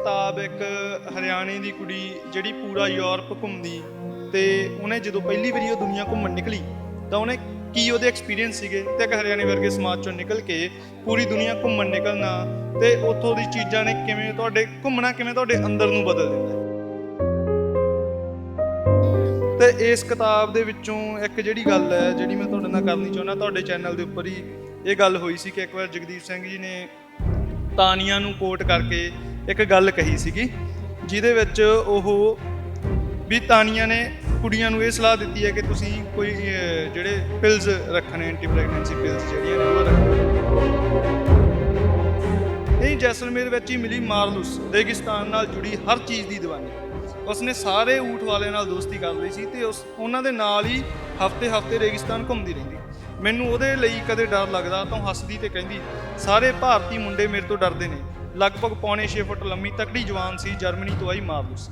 ਕਿਤਾਬ ਇੱਕ ਹਰਿਆਣੇ ਦੀ ਕੁੜੀ ਜਿਹੜੀ ਪੂਰਾ ਯੂਰਪ ਘੁੰਮਦੀ ਤੇ ਉਹਨੇ ਜਦੋਂ ਪਹਿਲੀ ਵਾਰੀ ਉਹ ਦੁਨੀਆ ਘੁੰਮਣ ਨਿਕਲੀ ਤਾਂ ਉਹਨੇ ਕੀ ਉਹਦੇ ਐਕਸਪੀਰੀਅੰਸ ਸੀਗੇ ਤੇ ਇੱਕ ਹਰਿਆਣੇ ਵਰਗੇ ਸਮਾਜ ਚੋਂ ਨਿਕਲ ਕੇ ਪੂਰੀ ਦੁਨੀਆ ਘੁੰਮਣ ਨਿਕਲਣਾ ਤੇ ਉੱਥੋਂ ਦੀ ਚੀਜ਼ਾਂ ਨੇ ਕਿਵੇਂ ਤੁਹਾਡੇ ਘੁੰਮਣਾ ਕਿਵੇਂ ਤੁਹਾਡੇ ਅੰਦਰ ਨੂੰ ਬਦਲ ਦਿੰਦਾ। ਤੇ ਇਸ ਕਿਤਾਬ ਦੇ ਵਿੱਚੋਂ ਇੱਕ ਜਿਹੜੀ ਗੱਲ ਹੈ ਜਿਹੜੀ ਮੈਂ ਤੁਹਾਡੇ ਨਾਲ ਕਰਨੀ ਚਾਹੁੰਦਾ ਤੁਹਾਡੇ ਚੈਨਲ ਦੇ ਉੱਪਰ ਹੀ ਇਹ ਗੱਲ ਹੋਈ ਸੀ ਕਿ ਇੱਕ ਵਾਰ ਜਗਦੀਪ ਸਿੰਘ ਜੀ ਨੇ ਤਾਨੀਆਂ ਨੂੰ ਕੋਟ ਕਰਕੇ ਇੱਕ ਗੱਲ ਕਹੀ ਸੀਗੀ ਜਿਹਦੇ ਵਿੱਚ ਉਹ ਵੀ ਤਾਨੀਆਂ ਨੇ ਕੁੜੀਆਂ ਨੂੰ ਇਹ ਸਲਾਹ ਦਿੱਤੀ ਹੈ ਕਿ ਤੁਸੀਂ ਕੋਈ ਅਹ, ਜਿਹੜੇ ਪਿਲਸ ਰੱਖਣੇ ਐਂਟੀ ਪ੍ਰੈਗਨੈਂਸੀ ਪਿਲਸ ਜਿਹੜੀਆਂ ਨੇ ਉਹ ਰੱਖੋ। ਇਹ ਜੈਸਲਮੇਰ ਵਿੱਚ ਹੀ ਮਿਲੀ ਮਾਰਲੂਸ ਰੇਗਿਸਤਾਨ ਨਾਲ ਜੁੜੀ ਹਰ ਚੀਜ਼ ਦੀ ਦੀਵਾਨੀ। ਉਸਨੇ ਸਾਰੇ ਊਠ ਵਾਲਿਆਂ ਨਾਲ ਦੋਸਤੀ ਕਰ ਲਈ ਸੀ ਤੇ ਉਸ ਉਹਨਾਂ ਦੇ ਨਾਲ ਹੀ ਹਫ਼ਤੇ ਹਫ਼ਤੇ ਰੇਗਿਸਤਾਨ ਘੁੰਮਦੀ ਰਹਿੰਦੀ। ਮੈਨੂੰ ਉਹਦੇ ਲਈ ਕਦੇ ਡਰ ਲੱਗਦਾ ਤਾਂ ਉਹ ਹੱਸਦੀ ਤੇ ਕਹਿੰਦੀ ਸਾਰੇ ਭਾਰਤੀ ਮੁੰਡੇ ਮੇਰੇ ਤੋਂ ਡਰਦੇ ਨੇ। ਲਗਭਗ ਪੌਣੇ 6 ਫੁੱਟ ਲੰਮੀ ਤਕੜੀ ਜਵਾਨ ਸੀ, ਜਰਮਨੀ ਤੋਂ ਆਈ ਮਾਰਲੂਸ।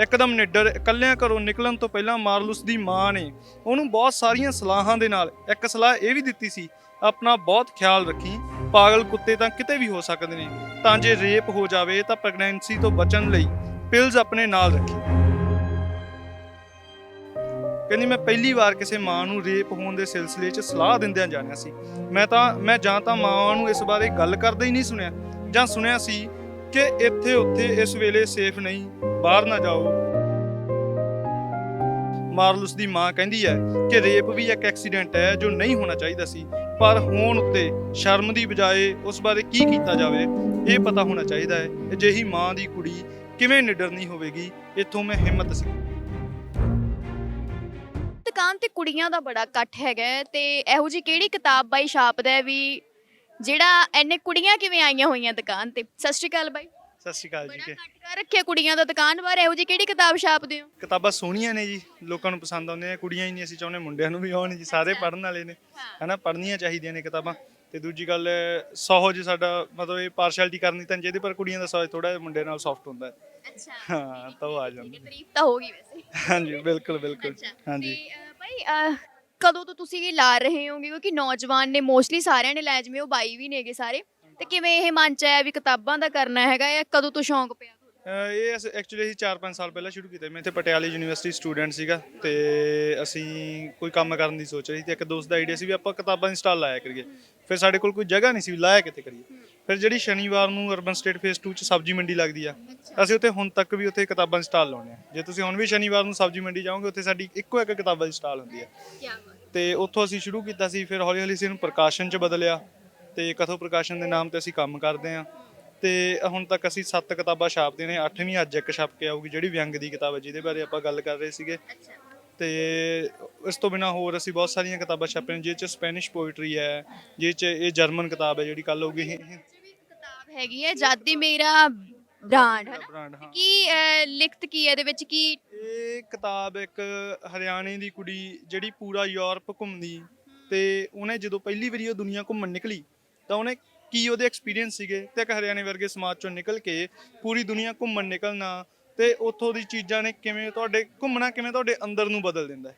ਇੱਕਦਮ ਨਿੱਡਰ, ਇਕੱਲਿਆਂ ਘਰੋਂ ਨਿਕਲਣ ਤੋਂ ਪਹਿਲਾਂ ਮਾਰਲੂਸ ਦੀ ਮਾਂ ਨੇ ਉਹਨੂੰ ਬਹੁਤ ਸਾਰੀਆਂ ਸਲਾਹਾਂ ਦੇ ਨਾਲ ਇੱਕ ਸਲਾਹ ਇਹ ਵੀ ਦਿੱਤੀ ਸੀ, ਆਪਣਾ ਬਹੁਤ ਖਿਆਲ ਰੱਖੀ, ਪਾਗਲ ਕੁੱਤੇ ਤਾਂ ਕਿਤੇ ਵੀ ਹੋ ਸਕਦੇ ਨੇ, ਤਾਂ ਜੇ ਰੇਪ ਹੋ ਜਾਵੇ ਤਾਂ ਪ੍ਰੈਗਨੈਂਸੀ ਤੋਂ ਬਚਣ ਲਈ ਪਿਲਸ ਆਪਣੇ ਨਾਲ ਰੱਖੀ। ਕਹਿੰਦੀ, ਮੈਂ ਪਹਿਲੀ ਵਾਰ ਕਿਸੇ ਮਾਂ ਨੂੰ ਰੇਪ ਹੋਣ ਦੇ ਸਿਲਸਿਲੇ 'ਚ ਸਲਾਹ ਦਿੰਦਿਆਂ ਜਾਣਿਆ ਸੀ। ਮੈਂ ਤਾਂ, ਮੈਂ ਜਾਂ ਤਾਂ ਮਾਂ ਨੂੰ ਇਸ ਬਾਰੇ ਗੱਲ ਕਰਦੇ ਹੀ ਨਹੀਂ ਸੁਣਿਆ। ਜਾਂ ਸੁਣਿਆ ਸੀ ਕਿ ਇੱਥੇ ਉੱਥੇ ਇਸ ਵੇਲੇ ਸੇਫ ਨਹੀਂ, ਬਾਹਰ ਨਾ ਜਾਓ। ਮਾਰਲਸ ਦੀ ਮਾਂ ਕਹਿੰਦੀ ਹੈ ਕਿ ਰੇਪ ਵੀ ਇੱਕ ਐਕਸੀਡੈਂਟ ਹੈ ਜੋ ਨਹੀਂ ਹੋਣਾ ਚਾਹੀਦਾ ਸੀ, ਪਰ ਹੋਣ ਉੱਤੇ ਸ਼ਰਮ ਦੀ ਬਜਾਏ ਉਸ ਬਾਰੇ ਕੀ ਕੀਤਾ ਜਾਵੇ, ਇਹ ਪਤਾ ਹੋਣਾ ਚਾਹੀਦਾ ਹੈ। ਅਜਿਹੀ ਮਾਂ ਦੀ ਕੁੜੀ ਕਿਵੇਂ ਨਿਡਰਨੀ ਹੋਵੇਗੀ, ਇੱਥੋਂ ਮੈਂ ਹਿੰਮਤ ਸੀ ਦੁਕਾਨ ਤੇ ਕੁੜੀਆਂ ਦਾ ਬੜਾ ਇਕੱਠ ਹੈਗਾ ਤੇ ਇਹੋ ਜੀ ਕਿਹੜੀ ਕਿਤਾਬ ਬਾਈ ਛਾਪਦਾ ਵੀ ਜਿਹੜਾ ਐਨੇ ਕੁੜੀਆਂ ਕਿਵੇਂ ਆਈਆਂ ਹੋਈਆਂ ਦੁਕਾਨ ਤੇ? ਸਤਿ ਸ਼੍ਰੀ ਅਕਾਲ ਬਾਈ। ਸਤਿ ਸ਼੍ਰੀ ਅਕਾਲ ਜੀ ਬੜਾ ਕਿ। ਇਕੱਠ ਕਰ ਰੱਖਿਆ ਕੁੜੀਆਂ ਦਾ ਦੁਕਾਨ ਬਾਰ ਇਹੋ ਜੀ ਕਿਹੜੀ ਕਿਤਾਬ ਛਾਪਦੇ ਹੋ? ਕਿਤਾਬਾਂ ਸੋਹਣੀਆਂ ਨੇ ਜੀ ਲੋਕਾਂ ਨੂੰ ਪਸੰਦ ਆਉਂਦੀਆਂ ਕੁੜੀਆਂ ਹੀ ਨਹੀਂ ਅਸੀਂ ਚਾਹੁੰਦੇ ਮੁੰਡਿਆਂ ਨੂੰ ਵੀ ਆਉਣ ਜੀ ਸਾਰੇ ਪੜ੍ਹਨ ਵਾਲੇ ਨੇ ਹਨਾ ਪੜ੍ਹਨੀਆਂ ਚਾਹੀਦੀਆਂ ਨੇ ਕਿਤਾਬਾਂ। ਤੇ ਦੂਜੀ ਗੱਲ ਸਹਜ ਸਾਡਾ ਮਤਲਬ ਇਹ ਪਾਰਸ਼ੈਲਿਟੀ ਕਰਨੀ ਤਾਂ ਨੀ ਚਾਹੀਦੀ ਪਰ ਕੁੜੀਆਂ ਦਾ ਸਹਜ ਥੋੜਾ ਮੁੰਡੇ ਨਾਲ ਸੌਫਟ ਹੁੰਦਾ ਹੈ। ਅੱਛਾ। ਹਾਂ ਤਾਂ ਉਹ ਆ ਜਾਂਦੇ। ਤਾਰੀਫ ਤਾਂ ਹੋ ਗਈ ਵੈਸੇ। ਹਾਂਜੀ ਬਿਲਕੁਲ ਬਿਲਕੁਲ। ਹਾਂਜੀ। ਅਹ, ਕਦੋਂ ਤੋਂ ਤੁਸੀਂ ਇਹ ਲਾ ਰਹੇ ਹੋਗੇ? ਕਿਉਂਕਿ ਨੌਜਵਾਨ ਨੇ ਮੋਸਟਲੀ ਸਾਰਿਆਂ ਨੇ ਲੈ ਜਿਵੇਂ ਉਹ ਬਾਈ ਵੀ ਨੇਗੇ ਸਾਰੇ। ਤੇ ਕਿਵੇਂ ਇਹ ਮਨ ਚ ਆਇਆ ਵੀ ਕਿਤਾਬਾਂ ਦਾ ਕਰਨਾ ਹੈਗਾ ਜਾਂ ਕਦੋਂ ਤੋਂ ਸ਼ੌਂਕ ਪਿਆ ਅਹ ਇਹ ਐਕਚੁਅਲੀ ਅਸੀਂ 4-5 ਸਾਲ ਪਹਿਲਾਂ ਸ਼ੁਰੂ ਕੀਤਾ। ਮੈਂ ਇੱਥੇ ਪਟਿਆਲੇ ਯੂਨੀਵਰਸਿਟੀ ਸਟੂਡੈਂਟ ਸੀਗਾ ਤੇ ਅਸੀਂ ਕੋਈ ਕੰਮ ਕਰਨ ਦੀ ਸੋਚ ਰਹੀ ਸੀ। ਤੇ ਇੱਕ ਦੋਸਤ ਦਾ ਆਈਡੀਆ ਸੀ ਵੀ ਆਪਾਂ ਕਿਤਾਬਾਂ ਦੀ ਲਾਇਆ ਕਰੀਏ। ਫਿਰ ਸਾਡੇ ਕੋਲ ਕੋਈ ਜਗ੍ਹਾ ਨਹੀਂ ਸੀ ਵੀ ਲਾਇਆ ਕਿੱਥੇ ਕਰੀਏ। ਫਿਰ ਜਿਹੜੀ ਸ਼ਨੀਵਾਰ ਨੂੰ ਅਰਬਨ ਸਟੇਟ ਫੇਸ 2 ਚ ਸਬਜ਼ੀ ਮੰਡੀ ਲੱਗਦੀ ਆ ਅਸੀਂ ਉੱਥੇ ਹੁਣ ਤੱਕ ਵੀ ਉੱਥੇ ਕਿਤਾਬਾਂ ਦੀ ਸਟਾਲ ਲਾਉਂਦੇ ਆ। ਜੇ ਤੁਸੀਂ ਹੁਣ ਵੀ ਸ਼ਨੀਵਾਰ ਨੂੰ ਸਬਜ਼ੀ ਮੰਡੀ ਜਾਓਗੇ ਉੱਥੇ ਸਾਡੀ ਇੱਕੋ ਇੱਕ ਕਿਤਾਬਾਂ ਦੀ ਸਟਾਲ ਹੁੰਦੀ ਆ। ਤੇ ਉੱਥੋਂ ਅਸੀਂ ਸ਼ੁਰੂ ਕੀਤਾ ਸੀ ਫਿਰ ਹੌਲੀ ਹੌਲੀ ਅਸੀਂ ਇਹਨੂੰ ਪ੍ਰਕਾਸ਼ਨ ਚ ਬਦਲਿਆ ਤੇ ਕਥੋ ਪ੍ਰਕਾਸ਼ਨ ਦੇ ਨਾਮ ਤੇ ਅਸੀਂ ਕੰਮ ਕਰਦੇ ਆ। ਤੇ ਹੁਣ ਤੱਕ ਅਸੀਂ 7 ਕਿਤਾਬਾਂ ਛਾਪਦੇ ਨੇ 8ਵੀਂ ਅੱਜ ਇੱਕ ਛਪ ਕੇ ਆਊਗੀ ਜਿਹੜੀ ਵਿਅੰਗ ਦੀ ਕਿਤਾਬ ਹੈ ਜਿਹਦੇ ਬਾਰੇ ਆਪਾਂ ਗੱਲ ਕਰ ਰਹੇ ਸੀਗੇ। ਤੇ ਇਸ ਤੋਂ ਬਿਨਾ ਹੋਰ ਅਸੀਂ ਬਹੁਤ ਸਾਰੀਆਂ ਕਿਤਾਬਾਂ ਛਾਪੇ ਨੇ ਜਿਹ ਚ ਸਪੈਨਿਸ਼ ਪੋਇਟਰੀ ਹੈ ਜਿਹ ਚ ਇਹ ਜਰਮਨ ਕਿਤਾਬ ਹੈ ਜਿਹੜੀ ਕੱਲ ਇੱਕ ਕਿਤਾਬ ਹੈਗੀ ਹੈ ਜਾਦੀ ਮੇਰਾ ਬ੍ਰਾਂਡ ਹੈ ਨਾ ਬ੍ਰਾਂਡ ਹਾਂ। ਕੀ ਅਹ, ਲਿਖਤ ਕੀ ਹੈ ਇਹਦੇ ਵਿੱਚ? ਕੀ ਇਹ ਕਿਤਾਬ ਇੱਕ ਹਰਿਆਣੇ ਦੀ ਕੁੜੀ ਜਿਹੜੀ ਪੂਰਾ ਯੂਰਪ ਘੁੰਮਦੀ ਤੇ ਉਹਨੇ ਜਦੋਂ ਪਹਿਲੀ ਵਾਰੀ ਉਹ ਦੁਨੀਆ ਘੁੰਮਣ ਨਿਕਲੀ ਤਾਂ ਉਹਨੇ ਕੀ ਉਹਦੇ ਐਕਸਪੀਰੀਅੰਸ ਸੀਗੇ ਤੇ ਇੱਕ ਹਰਿਆਣੇ ਵਰਗੇ ਸਮਾਜ ਚੋਂ ਨਿਕਲ ਕੇ ਪੂਰੀ ਦੁਨੀਆ ਘੁੰਮਣ ਨਿਕਲਣਾ ਤੇ ਉੱਥੋਂ ਦੀ ਚੀਜ਼ਾਂ ਨੇ ਕਿਵੇਂ ਤੁਹਾਡੇ ਘੁੰਮਣਾ ਕਿਵੇਂ ਤੁਹਾਡੇ ਅੰਦਰ ਨੂੰ ਬਦਲ ਦਿੰਦਾ ਹੈ?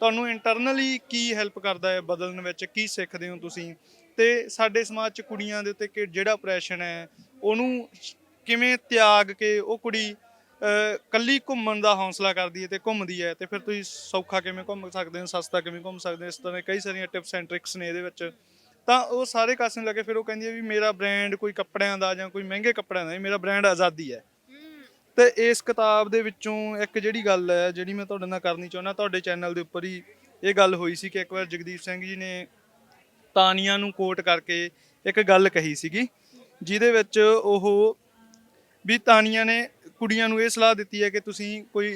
ਤੁਹਾਨੂੰ ਇੰਟਰਨਲੀ ਕੀ ਹੈਲਪ ਕਰਦਾ ਹੈ ਬਦਲਣ ਵਿੱਚ? ਕੀ ਸਿੱਖਦੇ ਹੋ ਤੁਸੀਂ? ਤੇ ਸਾਡੇ ਸਮਾਜ 'ਚ ਕੁੜੀਆਂ ਦੇ ਉੱਤੇ ਕਿ ਜਿਹੜਾ ਆਪਰੇਸ਼ਨ ਹੈ ਉਹਨੂੰ ਕਿਵੇਂ ਤਿਆਗ ਕੇ ਉਹ ਕੁੜੀ ਅਹ, ਕੱਲੀ ਘੁੰਮਣ ਦਾ ਹੌਸਲਾ ਕਰਦੀ ਹੈ ਤੇ ਘੁੰਮਦੀ ਹੈ ਤੇ ਫਿਰ ਤੁਸੀਂ ਸੌਖਾ ਕਿਵੇਂ ਘੁੰਮ ਸਕਦੇ ਹੋ ਸਸਤਾ ਕਿਵੇਂ ਘੁੰਮ ਸਕਦੇ ਹੋ? ਇਸ ਤਰ੍ਹਾਂ ਦੇ ਕਈ ਸਾਰੀਆਂ ਟਿਪਸ ਐਂਡ ਟ੍ਰਿਕਸ ਨੇ ਇਹਦੇ ਵਿੱਚ। ਤਾਂ ਉਹ ਸਾਰੇ ਕਾਸੇ ਨੂੰ ਲੱਗੇ ਫਿਰ ਉਹ ਕਹਿੰਦੀ ਹੈ ਵੀ ਮੇਰਾ ਬ੍ਰਾਂਡ ਕੋਈ ਕੱਪੜਿਆਂ ਦਾ ਜਾਂ ਕੋਈ ਮਹਿੰਗੇ ਕੱਪੜਿਆਂ ਦਾ ਨਹੀਂ ਮੇਰਾ ਬ੍ਰਾਂਡ ਆਜ਼ਾਦੀ ਹੈ। ਤੇ ਇਸ ਕਿਤਾਬ ਦੇ ਵਿੱਚੋਂ ਇੱਕ ਜਿਹੜੀ ਗੱਲ ਹੈ, ਜਿਹੜੀ ਮੈਂ ਤੁਹਾਡੇ ਨਾਲ ਕਰਨੀ ਚਾਹੁੰਦਾ, ਤੁਹਾਡੇ ਚੈਨਲ ਦੇ ਉੱਪਰ ਹੀ ਇਹ ਗੱਲ ਹੋਈ ਸੀ ਕਿ ਇੱਕ ਵਾਰ ਜਗਦੀਪ ਸਿੰਘ ਜੀ ਨੇ ਤਾਨੀਆਂ ਨੂੰ ਕੋਟ ਕਰਕੇ ਇੱਕ ਗੱਲ ਕਹੀ ਸੀਗੀ, ਜਿਹਦੇ ਵਿੱਚ ਉਹ ਵੀ ਤਾਨੀਆਂ ਨੇ ਕੁੜੀਆਂ ਨੂੰ ਇਹ ਸਲਾਹ ਦਿੱਤੀ ਹੈ ਕਿ ਤੁਸੀਂ ਕੋਈ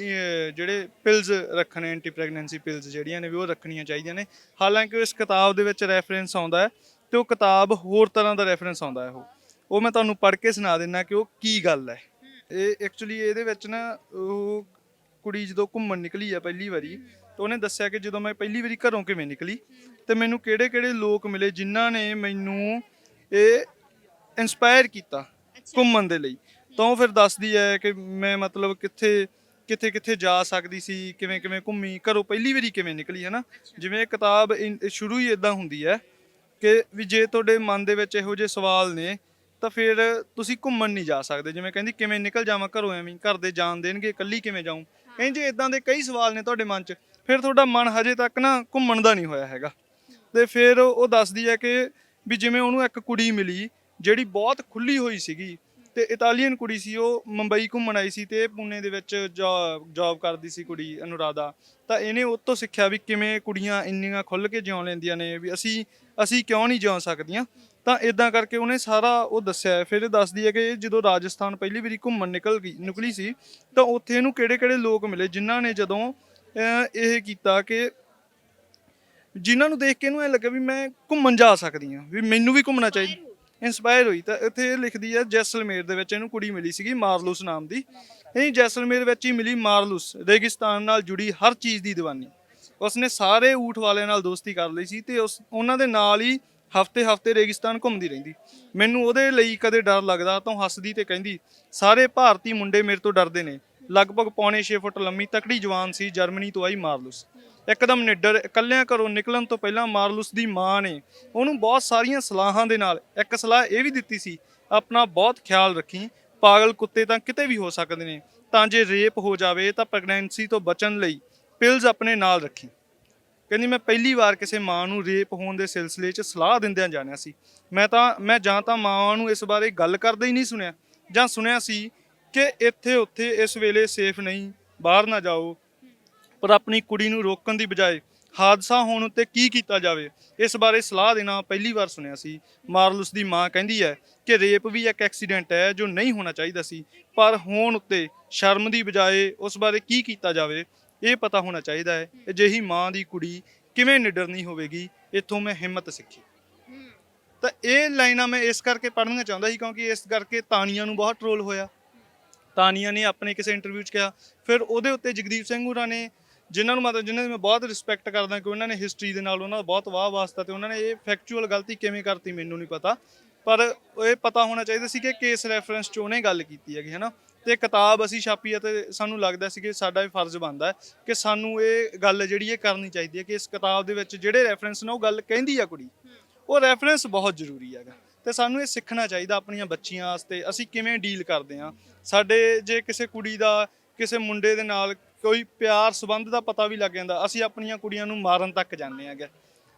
ਜਿਹੜੇ ਪਿਲਸ ਰੱਖਣੇ ਐਂਟੀ ਪ੍ਰੈਗਨੈਂਸੀ ਪਿਲਸ ਜਿਹੜੀਆਂ ਨੇ ਵੀ ਉਹ ਰੱਖਣੀਆਂ ਚਾਹੀਦੀਆਂ ਨੇ। ਹਾਲਾਂਕਿ ਇਸ ਕਿਤਾਬ ਦੇ ਵਿੱਚ ਰੈਫਰੈਂਸ ਆਉਂਦਾ ਹੈ ਤੇ ਉਹ ਕਿਤਾਬ ਹੋਰ ਤਰ੍ਹਾਂ ਦਾ ਰੈਫਰੈਂਸ ਆਉਂਦਾ ਹੈ ਉਹ। ਉਹ ਮੈਂ ਤੁਹਾਨੂੰ ਪੜ੍ਹ ਕੇ ਸੁਣਾ ਦਿੰਦਾ ਕਿ ਉਹ ਕੀ ਗੱਲ ਹੈ। ਇਹ ਐਕਚੁਅਲੀ ਇਹਦੇ ਵਿੱਚ ਨਾ ਉਹ ਕੁੜੀ ਜਦੋਂ ਘੁੰਮਣ ਨਿਕਲੀ ਆ ਪਹਿਲੀ ਵਾਰੀ ਤਾਂ ਉਹਨੇ ਦੱਸਿਆ ਕਿ ਜਦੋਂ ਮੈਂ ਪਹਿਲੀ ਵਾਰੀ ਘਰੋਂ ਕਿਵੇਂ ਨਿਕਲੀ ਤੇ ਮੈਨੂੰ ਕਿਹੜੇ-ਕਿਹੜੇ ਲੋਕ ਮਿਲੇ ਜਿਨ੍ਹਾਂ ਨੇ ਮੈਨੂੰ ਇਹ ਇਨਸਪਾਇਰ ਕੀਤਾ ਘੁੰਮਣ ਦੇ ਲਈ। ਤਾਂ ਉਹ ਫਿਰ ਦੱਸਦੀ ਹੈ ਕਿ ਮੈਂ ਮਤਲਬ ਕਿੱਥੇ ਕਿੱਥੇ ਕਿੱਥੇ ਜਾ ਸਕਦੀ ਸੀ ਕਿਵੇਂ ਕਿਵੇਂ ਘੁੰਮੀ ਘਰੋਂ ਪਹਿਲੀ ਵਾਰੀ ਕਿਵੇਂ ਨਿਕਲੀ ਹੈ ਨਾ ਜਿਵੇਂ ਇਹ ਕਿਤਾਬ ਇਨ- ਸ਼ੁਰੂ ਹੀ ਇਦਾਂ ਹੁੰਦੀ ਹੈ ਕਿ ਵੀ ਜੇ ਤੁਹਾਡੇ ਮਨ ਦੇ ਵਿੱਚ ਇਹੋ ਜਿਹੇ ਸਵਾਲ ਨੇ ਤਾਂ ਫਿਰ ਤੁਸੀਂ ਘੁੰਮਣ ਨਹੀਂ ਜਾ ਸਕਦੇ। ਜਿਵੇਂ ਕਹਿੰਦੀ ਕਿਵੇਂ ਨਿਕਲ ਜਾਵਾਂ ਘਰੋਂ ਐਵੇਂ ਘਰ ਦੇ ਜਾਣ ਦੇਣਗੇ ਇਕੱਲੀ ਕਿਵੇਂ ਜਾਊਂ? ਕਹਿੰਦੀ ਜੇ ਇਦਾਂ ਦੇ ਕਈ ਸਵਾਲ ਨੇ ਤੁਹਾਡੇ ਮਨ 'ਚ ਫਿਰ ਤੁਹਾਡਾ ਮਨ ਹਜੇ ਤੱਕ ਨਾ ਘੁੰਮਣ ਦਾ ਨਹੀਂ ਹੋਇਆ ਹੈਗਾ। ਤੇ ਫਿਰ ਉਹ ਦੱਸਦੀ ਹੈ ਕਿ ਵੀ ਜਿਵੇਂ ਉਹਨੂੰ ਇੱਕ ਕੁੜੀ ਮਿਲੀ ਜਿਹੜੀ ਬਹੁਤ ਖੁੱਲੀ ਹੋਈ ਸੀਗੀ ਤੇ ਇਟਾਲੀਅਨ ਕੁੜੀ ਸੀ ਉਹ ਮੁੰਬਈ ਘੁੰਮਣ ਆਈ ਸੀ ਤੇ ਪੁਣੇ ਦੇ ਵਿੱਚ ਜੌਬ ਕਰਦੀ ਸੀ ਕੁੜੀ ਅਨੁਰਾਧਾ। ਤਾਂ ਇਹਨੇ ਉਹ ਤੋਂ ਸਿੱਖਿਆ ਵੀ ਕਿਵੇਂ ਕੁੜੀਆਂ ਇੰਨੀਆਂ ਖੁੱਲ ਕੇ ਜਿਉਂ ਲੈਂਦੀਆਂ ਨੇ ਵੀ ਅਸੀਂ ਅਸੀਂ ਕਿਉਂ ਨਹੀਂ ਜਿਉਂ ਸਕਦੀਆਂ? ਤਾਂ ਇਦਾਂ ਕਰਕੇ ਉਹਨੇ ਸਾਰਾ ਉਹ ਦੱਸਿਆ ਹੈ। ਫਿਰ ਇਹ ਦੱਸਦੀ ਹੈ ਕਿ ਇਹ ਜਦੋਂ ਰਾਜਸਥਾਨ ਪਹਿਲੀ ਵਾਰੀ ਘੁੰਮਣ ਨਿਕਲ ਗਈ ਨਿਕਲੀ ਸੀ ਤਾਂ ਉੱਥੇ ਇਹਨੂੰ ਕਿਹੜੇ-ਕਿਹੜੇ ਲੋਕ ਮਿਲੇ ਜਿਨ੍ਹਾਂ ਨੇ ਜਦੋਂ ਅਹ, ਇਹ ਕੀਤਾ ਕਿ ਜਿਨ੍ਹਾਂ ਨੂੰ ਦੇਖ ਕੇ ਇਹਨੂੰ ਐ ਲੱਗਾ ਵੀ ਮੈਂ ਘੁੰਮਣ ਜਾ ਸਕਦੀ ਹਾਂ ਵੀ ਮੈਨੂੰ ਵੀ ਘੁੰਮਣਾ ਚਾਹੀਦਾ ਇਨਸਪਾਇਰ ਹੋਈ। ਤਾਂ ਇੱਥੇ ਇਹ ਲਿਖਦੀ ਹੈ ਜੈਸਲਮੇਰ ਦੇ ਵਿੱਚ ਇਹਨੂੰ ਕੁੜੀ ਮਿਲੀ ਸੀਗੀ ਮਾਰਲੂਸ ਨਾਮ ਦੀ। ਇਹ ਜੈਸਲਮੇਰ ਵਿੱਚ ਹੀ ਮਿਲੀ ਮਾਰਲੂਸ ਰੇਗਿਸਤਾਨ ਨਾਲ ਜੁੜੀ ਹਰ ਚੀਜ਼ ਦੀ ਦੀਵਾਨੀ। ਉਸਨੇ ਸਾਰੇ ਊਠ ਵਾਲਿਆਂ ਨਾਲ ਦੋਸਤੀ ਕਰ ਲਈ ਸੀ ਤੇ ਉਸ ਉਹਨਾਂ ਦੇ ਨਾਲ ਹੀ ਹਫ਼ਤੇ ਹਫ਼ਤੇ ਰੇਗਿਸਤਾਨ ਘੁੰਮਦੀ ਰਹਿੰਦੀ। ਮੈਨੂੰ ਉਹਦੇ ਲਈ ਕਦੇ ਡਰ ਲੱਗਦਾ, ਤਾਂ ਉਹ ਹੱਸਦੀ ਤੇ ਕਹਿੰਦੀ, ਸਾਰੇ ਭਾਰਤੀ ਮੁੰਡੇ ਮੇਰੇ ਤੋਂ ਡਰਦੇ ਨੇ। ਲਗਭਗ ਪੌਣੇ 6 ਫੁੱਟ ਲੰਮੀ ਤਕੜੀ ਜਵਾਨ ਸੀ, ਜਰਮਨੀ ਤੋਂ ਆਈ ਮਾਰਲੂਸ। ਇੱਕਦਮ ਨਿੱਡਰ, ਇਕੱਲਿਆਂ ਘਰੋਂ ਨਿਕਲਣ ਤੋਂ ਪਹਿਲਾਂ ਮਾਰਲੂਸ ਦੀ ਮਾਂ ਨੇ ਉਹਨੂੰ ਬਹੁਤ ਸਾਰੀਆਂ ਸਲਾਹਾਂ ਦੇ ਨਾਲ ਇੱਕ ਸਲਾਹ ਇਹ ਵੀ ਦਿੱਤੀ ਸੀ, ਆਪਣਾ ਬਹੁਤ ਖਿਆਲ ਰੱਖੀ, ਪਾਗਲ ਕੁੱਤੇ ਤਾਂ ਕਿਤੇ ਵੀ ਹੋ ਸਕਦੇ ਨੇ। ਤਾਂ ਜੇ ਰੇਪ ਹੋ ਜਾਵੇ ਤਾਂ ਪ੍ਰੈਗਨੈਂਸੀ ਤੋਂ ਬਚਣ ਲਈ ਪਿਲਸ ਆਪਣੇ ਨਾਲ ਰੱਖੀ। ਕਹਿੰਦੀ ਮੈਂ ਪਹਿਲੀ ਵਾਰ ਕਿਸੇ ਮਾਂ ਨੂੰ ਰੇਪ ਹੋਣ ਦੇ ਸਿਲਸਿਲੇ 'ਚ ਸਲਾਹ ਦਿੰਦਿਆਂ ਜਾਣਿਆ ਸੀ। ਮੈਂ ਤਾਂ, ਮੈਂ ਜਾਂ ਤਾਂ ਮਾਵਾਂ ਨੂੰ ਇਸ ਬਾਰੇ ਗੱਲ ਕਰਦੇ ਹੀ ਨਹੀਂ ਸੁਣਿਆ ਜਾਂ ਸੁਣਿਆ ਸੀ ਕਿ ਇੱਥੇ ਉੱਥੇ ਇਸ ਵੇਲੇ ਸੇਫ ਨਹੀਂ, ਬਾਹਰ ਨਾ ਜਾਓ, ਪਰ ਆਪਣੀ ਕੁੜੀ ਨੂੰ ਰੋਕਣ ਦੀ ਬਜਾਏ ਹਾਦਸਾ ਹੋਣ ਉੱਤੇ ਕੀ ਕੀਤਾ ਜਾਵੇ, ਇਸ ਬਾਰੇ ਸਲਾਹ ਦੇਣਾ ਪਹਿਲੀ ਵਾਰ ਸੁਣਿਆ ਸੀ। ਮਾਰਲਸ ਦੀ ਮਾਂ ਕਹਿੰਦੀ ਹੈ ਕਿ ਰੇਪ ਵੀ ਇੱਕ ਐਕਸੀਡੈਂਟ ਹੈ ਜੋ ਨਹੀਂ ਹੋਣਾ ਚਾਹੀਦਾ ਸੀ, ਪਰ ਹੋਣ ਉੱਤੇ ਸ਼ਰਮ ਦੀ ਬਜਾਏ ਉਸ ਬਾਰੇ ਕੀ ਕੀਤਾ ਜਾਵੇ ਇਹ ਪਤਾ ਹੋਣਾ ਚਾਹੀਦਾ ਹੈ ਅਜਿਹੀ ਮਾਂ ਦੀ ਕੁੜੀ ਕਿਵੇਂ ਨਿਡਰਨੀ ਹੋਵੇਗੀ, ਇੱਥੋਂ ਮੈਂ ਹਿੰਮਤ ਸਿੱਖੀ। ਤਾਂ ਇਹ ਲਾਈਨਾਂ ਮੈਂ ਇਸ ਕਰਕੇ ਪੜ੍ਹਨੀਆਂ ਚਾਹੁੰਦਾ ਸੀ ਕਿਉਂਕਿ ਇਸ ਕਰਕੇ ਤਾਨੀਆਂ ਨੂੰ ਬਹੁਤ ਟ੍ਰੋਲ ਹੋਇਆ। ਤਾਨੀਆਂ ਨੇ ਆਪਣੇ ਕਿਸੇ ਇੰਟਰਵਿਊ 'ਚ ਕਿਹਾ, ਫਿਰ ਉਹਦੇ ਉੱਤੇ ਜਗਦੀਪ ਸਿੰਘ ਹੋਰਾਂ ਨੇ, ਜਿਨ੍ਹਾਂ ਨੂੰ ਮਤਲਬ ਜਿਨ੍ਹਾਂ ਦੀ ਮੈਂ ਬਹੁਤ ਰਿਸਪੈਕਟ ਕਰਦਾ ਕਿ ਉਹਨਾਂ ਨੇ ਹਿਸਟਰੀ ਦੇ ਨਾਲ ਉਹਨਾਂ ਦਾ ਬਹੁਤ ਵਾਹ ਵਾਸਤਾ ਤੇ ਉਹਨਾਂ ਨੇ ਇਹ ਫੈਕਚੁਅਲ ਗਲਤੀ ਕਿਵੇਂ ਕਰਤੀ ਮੈਨੂੰ ਨਹੀਂ ਪਤਾ। ਪਰ ਇਹ ਪਤਾ ਹੋਣਾ ਚਾਹੀਦਾ ਸੀ ਕਿ ਕੇਸ ਰੈਫਰੈਂਸ 'ਚ ਉਹਨੇ ਗੱਲ ਕੀਤੀ ਹੈਗੀ, ਹਨਾ? ਤੇ ਕਿਤਾਬ ਅਸੀਂ ਛਾਪੀ ਆ ਤੇ ਸਾਨੂੰ ਲੱਗਦਾ ਸੀ ਕਿ ਸਾਡਾ ਵੀ ਫਰਜ਼ ਬਣਦਾ ਹੈ ਕਿ ਸਾਨੂੰ ਇਹ ਗੱਲ ਜਿਹੜੀ ਇਹ ਕਰਨੀ ਚਾਹੀਦੀ ਹੈ ਕਿ ਇਸ ਕਿਤਾਬ ਦੇ ਵਿੱਚ ਜਿਹੜੇ ਰੈਫਰੈਂਸ ਨੇ ਉਹ ਗੱਲ ਕਹਿੰਦੀ ਆ ਕੁੜੀ, ਉਹ ਰੈਫਰੈਂਸ ਬਹੁਤ ਜ਼ਰੂਰੀ ਹੈਗਾ ਤੇ ਸਾਨੂੰ ਇਹ ਸਿੱਖਣਾ ਚਾਹੀਦਾ ਆਪਣੀਆਂ ਬੱਚੀਆਂ ਵਾਸਤੇ, ਅਸੀਂ ਕਿਵੇਂ ਡੀਲ ਕਰਦੇ ਹਾਂ? ਸਾਡੇ ਜੇ ਕਿਸੇ ਕੁੜੀ ਦਾ, ਕਿਸੇ ਮੁੰਡੇ ਦੇ ਨਾਲ ਕੋਈ ਪਿਆਰ ਸਬੰਧ ਦਾ ਪਤਾ ਵੀ ਲੱਗ ਜਾਂਦਾ, ਅਸੀਂ ਆਪਣੀਆਂ ਕੁੜੀਆਂ ਨੂੰ ਮਾਰਨ ਤੱਕ ਜਾਂਦੇ ਆਂਗੇ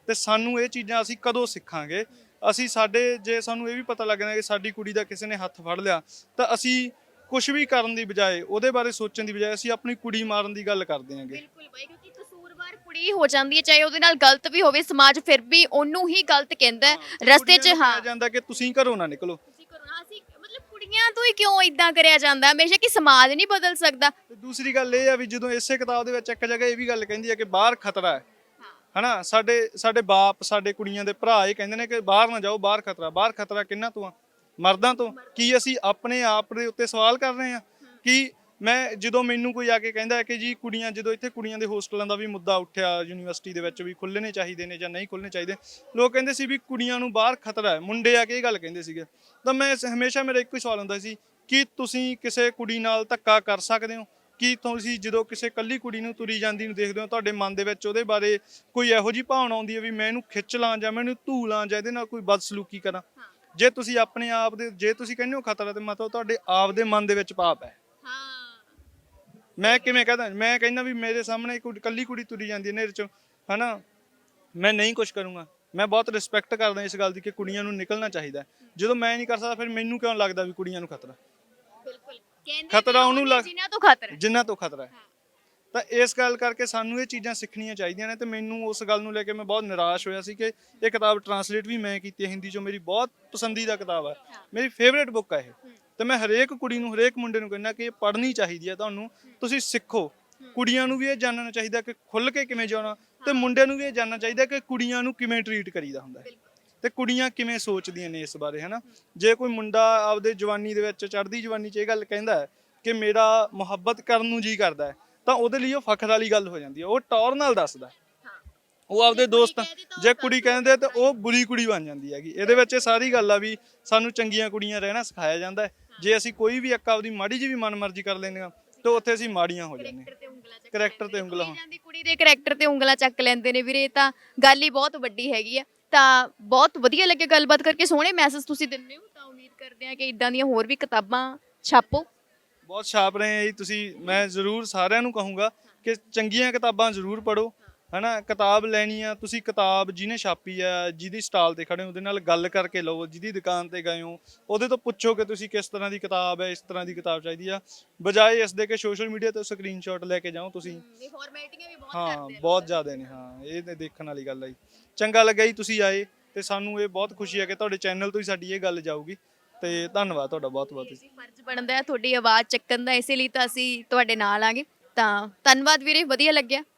ਤੇ ਸਾਨੂੰ ਇਹ ਚੀਜ਼ਾਂ ਅਸੀਂ ਕਦੋਂ ਸਿੱਖਾਂਗੇ? ਅਸੀਂ ਸਾਡੇ, ਜੇ ਸਾਨੂੰ ਇਹ ਵੀ ਪਤਾ ਲੱਗ ਜਾਂਦਾ ਕਿ ਸਾਡੀ ਕੁੜੀ ਦਾ ਕਿਸੇ ਨੇ ਹੱਥ ਫੜ ਲਿਆ, ਤਾਂ ਅਸੀਂ ਕੁਝ ਵੀ ਕਰਨ ਦੀ ਬਜਾਏ ਉਹਦੇ ਬਾਰੇ ਸੋਚਣ ਦੀ ਬਜਾਏ ਅਸੀਂ ਆਪਣੀ ਕੁੜੀ ਮਾਰਨ ਦੀ ਗੱਲ ਕਰਦੇ ਆਂਗੇ ਬਿਲਕੁਲ ਬਾਈ ਕਿਉਂਕਿ ਕਸੂਰਵਾਰ ਕੁੜੀ ਹੋ ਜਾਂਦੀ ਹੈ ਚਾਹੇ ਉਹਦੇ ਨਾਲ ਗਲਤ ਵੀ ਹੋਵੇ ਸਮਾਜ ਫਿਰ ਵੀ ਉਹਨੂੰ ਹੀ ਗਲਤ ਕਹਿੰਦਾ ਹੈ ਰਸਤੇ 'ਚ ਹਾਂ ਕਿਹਾ ਜਾਂਦਾ ਕਿ ਤੁਸੀਂ ਘਰੋਂ ਨਾ ਨਿਕਲੋ। ਤੁਸੀਂ ਕਰੋ ਨਾ ਅਸੀਂ ਮਤਲਬ ਕੁੜੀਆਂ ਤੋਂ ਹੀ ਕਿਉਂ ਇਦਾਂ ਕਰਿਆ ਜਾਂਦਾ? ਹਮੇਸ਼ਾ ਕਿ ਸਮਾਜ ਨਹੀਂ ਬਦਲ ਸਕਦਾ। ਤੇ ਦੂਸਰੀ ਗੱਲ ਇਹ ਆ ਵੀ ਜਦੋਂ ਇਸੇ ਕਿਤਾਬ ਦੇ ਵਿੱਚ ਇੱਕ ਜਗ੍ਹਾ ਇਹ ਵੀ ਗੱਲ ਕਹਿੰਦੀ ਹੈ ਕਿ ਬਾਹਰ ਖਤਰਾ ਹੈ। ਹਨਾ ਸਾਡੇ ਸਾਡੇ ਬਾਪ ਸਾਡੇ ਕੁੜੀਆਂ ਦੇ ਭਰਾ ਇਹ ਕਹਿੰਦੇ ਨੇ ਕਿ ਬਾਹਰ ਨਾ ਜਾਓ ਬਾਹਰ ਖਤਰਾ ਬਾਹਰ ਖਤਰਾ ਕਿੰਨਾ ਤੋਂ ਆ? ਮਰਦਾਂ ਤੋਂ? ਕੀ ਅਸੀਂ ਆਪਣੇ ਆਪ ਦੇ ਉੱਤੇ ਸਵਾਲ ਕਰ ਰਹੇ ਹਾਂ? ਕਿ ਮੈਂ ਜਦੋਂ ਮੈਨੂੰ ਕੋਈ ਆ ਕੇ ਕਹਿੰਦਾ ਕਿ ਜੀ ਕੁੜੀਆਂ, ਜਦੋਂ ਇੱਥੇ ਕੁੜੀਆਂ ਦੇ ਹੋਸਟਲਾਂ ਦਾ ਵੀ ਮੁੱਦਾ ਉੱਠਿਆ, ਯੂਨੀਵਰਸਿਟੀ ਦੇ ਵਿੱਚ ਵੀ ਖੁੱਲ੍ਹਣੇ ਚਾਹੀਦੇ ਨੇ ਜਾਂ ਨਹੀਂ ਖੁੱਲ੍ਹਣੇ ਚਾਹੀਦੇ, ਲੋਕ ਕਹਿੰਦੇ ਸੀ ਵੀ ਕੁੜੀਆਂ ਨੂੰ ਬਾਹਰ ਖਤਰਾ ਹੈ। ਮੁੰਡੇ ਆ ਕੇ ਇਹ ਗੱਲ ਕਹਿੰਦੇ ਸੀਗੇ। ਤਾਂ ਮੈਂ ਹਮੇਸ਼ਾ ਮੇਰਾ ਇੱਕੋ ਹੀ ਸਵਾਲ ਹੁੰਦਾ ਸੀ, ਕਿ ਤੁਸੀਂ ਕਿਸੇ ਕੁੜੀ ਨਾਲ ਧੱਕਾ ਕਰ ਸਕਦੇ ਹੋ? ਕੀ ਤੁਸੀਂ ਜਦੋਂ ਕਿਸੇ ਕੱਲੀ ਕੁੜੀ ਨੂੰ ਤੁਰੀ ਜਾਂਦੀ ਨੂੰ ਦੇਖਦੇ ਹੋ, ਤੁਹਾਡੇ ਮਨ ਦੇ ਵਿੱਚ ਉਹਦੇ ਬਾਰੇ ਕੋਈ ਇਹੋ ਜਿਹੀ ਭਾਵਨਾ ਆਉਂਦੀ ਹੈ ਵੀ ਮੈਂ ਇਹਨੂੰ ਖਿੱਚ ਲਾਂ ਜਾਂ ਮੈਂ ਇਹਨੂੰ ਧੂ ਲਾਂ ਜਾਂ ਇਹਦੇ ਨਾਲ ਕੋਈ ਬਦਸਲੂਕੀ ਕਰਾਂ? ਜੇ ਤੁਸੀਂ ਆਪਣੇ ਆਪ ਦੇ ਜੇ ਤੁਸੀਂ ਕਹਿੰਦੇ ਹੋ ਖਤਰਾ ਤੇ ਮਤਲਬ ਤੁਹਾਡੇ ਆਪ ਦੇ ਮਨ ਦੇ ਵਿੱਚ ਪਾਪ ਹੈ। ਹਾਂ। ਮੈਂ ਕਿਵੇਂ ਕਹਦਾ? ਮੈਂ ਕਹਿੰਦਾ ਵੀ ਮੇਰੇ ਸਾਹਮਣੇ ਕੋਈ ਕੱਲੀ ਕੁੜੀ ਤੁਰੀ ਜਾਂਦੀ ਹੈ ਨੇਰੇ ਚੋਂ ਹਨਾ? ਮੈਂ ਨਹੀਂ ਕੁਝ ਕਰੂੰਗਾ। ਮੈਂ ਬਹੁਤ ਰਿਸਪੈਕਟ ਕਰਦਾ ਇਸ ਗੱਲ ਦੀ ਕਿ ਕੁੜੀਆਂ ਨੂੰ ਨਿਕਲਣਾ ਚਾਹੀਦਾ। ਜਦੋਂ ਮੈਂ ਨਹੀਂ ਕਰ ਸਕਦਾ ਫਿਰ ਮੈਨੂੰ ਕਿਉਂ ਲੱਗਦਾ ਵੀ ਕੁੜੀਆਂ ਨੂੰ ਖਤਰਾ? ਬਿਲਕੁਲ। ਕਹਿੰਦੇ ਖਤਰਾ ਉਹਨੂੰ ਉਹ ਲੱਗ- ਜਿਨ੍ਹਾਂ ਤੋਂ ਖਤਰਾ ਹੈ। ਜਿੰਨਾ ਤੋਂ ਖਤਰਾ ਹੈ। ਤਾਂ ਇਸ ਗੱਲ ਕਰਕੇ ਸਾਨੂੰ ਇਹ ਚੀਜ਼ਾਂ ਸਿੱਖਣੀਆਂ ਚਾਹੀਦੀਆਂ ਨੇ ਤੇ ਮੈਨੂੰ ਉਸ ਗੱਲ ਨੂੰ ਲੈ ਕੇ ਮੈਂ ਬਹੁਤ ਨਿਰਾਸ਼ ਹੋਇਆ ਸੀ ਕਿ ਇਹ ਕਿਤਾਬ ਟਰਾਂਸਲੇਟ ਵੀ ਮੈਂ ਕੀਤੀ ਹੈ ਹਿੰਦੀ ਚੋਂ ਮੇਰੀ ਬਹੁਤ ਪਸੰਦੀਦਾ ਕਿਤਾਬ ਹੈ ਮੇਰੀ ਫੇਵਰੇਟ ਬੁੱਕ ਹੈ ਇਹ। ਤੇ ਮੈਂ ਹਰੇਕ ਕੁੜੀ ਨੂੰ ਹਰੇਕ ਮੁੰਡੇ ਨੂੰ ਕਹਿੰਦਾ ਕਿ ਇਹ ਪੜ੍ਹਨੀ ਚਾਹੀਦੀ ਹੈ ਤੁਹਾਨੂੰ। ਤੁਸੀਂ ਸਿੱਖੋ। ਕੁੜੀਆਂ ਨੂੰ ਵੀ ਇਹ ਜਾਣਨਾ ਚਾਹੀਦਾ ਕਿ ਖੁੱਲ ਕੇ ਕਿਵੇਂ ਜਿਉਣਾ ਤੇ ਮੁੰਡਿਆਂ ਨੂੰ ਵੀ ਇਹ ਜਾਣਨਾ ਚਾਹੀਦਾ ਕਿ ਕੁੜੀਆਂ ਨੂੰ ਕਿਵੇਂ ਟਰੀਟ ਕਰੀਦਾ ਹੁੰਦਾ। ਹੈ ਤੇ ਕੁੜੀਆਂ ਕਿਵੇਂ ਸੋਚਦੀਆਂ ਨੇ ਇਸ ਬਾਰੇ ਹਨਾ? ਜੇ ਕੋਈ ਮੁੰਡਾ ਆਪਦੇ ਜਵਾਨੀ ਦੇ ਵਿੱਚ ਚੜ੍ਹਦੀ ਜਵਾਨੀ 'ਚ ਇਹ ਗੱਲ ਕਹਿੰਦਾ ਕਿ ਮੇਰਾ ਮੁਹੱਬਤ ਕਰਨ ਨੂੰ ਜੀ ਕਰਦਾ ਹੈ ਤਾਂ ਉਹਦੇ ਲਈ ਉਹ ਫਖਰ ਵਾਲੀ ਗੱਲ ਹੋ ਜਾਂਦੀ ਹੈ। ਉਹ ਟੌਰ ਨਾਲ ਦੱਸਦਾ। ਉਹ ਆਪਦੇ ਜੇ ਦੋਸਤ ਜੇ ਕੁੜੀ ਕਹਿੰਦੇ ਤਾਂ ਉਹ ਬੁਰੀ ਕੁੜੀ ਬਣ ਜਾਂਦੀ ਹੈਗੀ। ਇਹਦੇ ਵਿੱਚ ਇਹ ਸਾਰੀ ਗੱਲ ਆ ਵੀ ਸਾਨੂੰ ਚੰਗੀਆਂ ਕੁੜੀਆਂ ਰਹਿਣਾ ਸਿਖਾਇਆ ਜਾਂਦਾ ਜੇ ਅਸੀਂ ਕੋਈ ਵੀ ਇੱਕ ਆਪਦੀ ਮਾੜੀ ਜਿਹੀ ਵੀ ਮਨਮਰਜ਼ੀ ਕਰ ਲੈਂਦੇ ਹਾਂ ਤਾਂ ਉੱਥੇ ਅਸੀਂ ਮਾੜੀਆਂ ਹੋ ਜਾਂਦੇ ਹਾਂ। ਕਰੈਕਟਰ ਤੇ ਉਂਗਲਾਂ ਜਾਂਦੀ ਕੁੜੀ ਦੇ ਕਰੈਕਟਰ ਤੇ ਉਂਗਲਾਂ ਚੱਕ ਲੈਂਦੇ ਨੇ ਵੀਰੇ। ਤਾਂ ਗੱਲ ਹੀ ਬਹੁਤ ਵੱਡੀ ਹੈਗੀ ਆ। ਤਾਂ ਬਹੁਤ ਵਧੀਆ ਲੱਗਿਆ ਗੱਲਬਾਤ ਕਰਕੇ। ਸੋਹਣੇ ਮੈਸੇਜ ਤੁਸੀਂ ਦਿੰਦੇ ਹੋ। ਤਾਂ ਉਮੀਦ ਕਰਦੇ ਹਾਂ ਕਿ ਇਦਾਂ ਦੀਆਂ ਹੋਰ ਵੀ ਕਿਤਾਬਾਂ ਛਾਪੋ। ਬਹੁਤ ਛਾਪ ਰਹੇ ਆ ਜੀ। ਤੁਸੀਂ ਮੈਂ ਜ਼ਰੂਰ ਸਾਰਿਆਂ ਨੂੰ ਕਹੂੰਗਾ ਕਿ ਚੰਗੀਆਂ ਕਿਤਾਬਾਂ ਜ਼ਰੂਰ ਪੜੋ ਹਨਾ? ਕਿਤਾਬ ਲੈਣੀ ਆ ਤੁਸੀਂ ਕਿਤਾਬ ਜਿਹਨੇ ਛਾਪੀ ਆ ਜਿਹਦੀ ਸਟਾਲ ਤੇ ਖੜੇ ਹੋ ਉਹਦੇ ਨਾਲ ਗੱਲ ਕਰਕੇ ਲਓ ਜਿਹਦੀ ਦੁਕਾਨ ਤੇ ਗਏ ਹੋ ਉਹਦੇ ਤੋਂ ਪੁੱਛੋ ਕਿ ਤੁਸੀਂ ਕਿਸ ਤਰ੍ਹਾਂ ਦੀ ਕਿਤਾਬ ਹੈ ਇਸ ਤਰ੍ਹਾਂ ਦੀ ਕਿਤਾਬ ਚਾਹੀਦੀ ਆ। ਬਜਾਏ ਇਸ ਦੇ ਕਿ ਸੋਸ਼ਲ ਮੀਡੀਆ ਤੋਂ ਸਕਰੀਨਸ਼ਾਟ ਲੈ ਕੇ ਜਾਓ ਤੁਸੀਂ। ਫਾਰਮੈਟਿੰਗਾਂ ਵੀ ਬਹੁਤ ਹਾਂ ਕਰਦੇ ਆ ਬਹੁਤ ਜ਼ਿਆਦਾ ਨੇ ਹਾਂ ਇਹ ਤੇ ਦੇਖਣ ਵਾਲੀ ਗੱਲ ਹੈ ਜੀ। ਚੰਗਾ ਲੱਗਾ ਜੀ ਤੁਸੀਂ ਆਏ ਤੇ ਸਾਨੂੰ ਇਹ ਬਹੁਤ ਖੁਸ਼ੀ ਹੈ ਕਿ ਤੁਹਾਡੇ ਚੈਨਲ ਤੋਂ ਹੀ ਸਾਡੀ ਇਹ ਗੱਲ ਜਾਊਗੀ। ਤੇ ਧੰਨਵਾਦ ਤੁਹਾਡਾ ਬਹੁਤ ਬਹੁਤ। ਜੀ ਫਰਜ਼ ਬਣਦਾ ਹੈ, ਤੁਹਾਡੀ ਆਵਾਜ਼ ਚੱਕਣ ਦਾ, ਇਸੇ ਲਈ ਤਾਂ ਅਸੀਂ ਤੁਹਾਡੇ ਨਾਲ ਆਗੇ। ਤਾਂ ਧੰਨਵਾਦ ਵੀਰੇ, ਵਧੀਆ ਲੱਗਿਆ।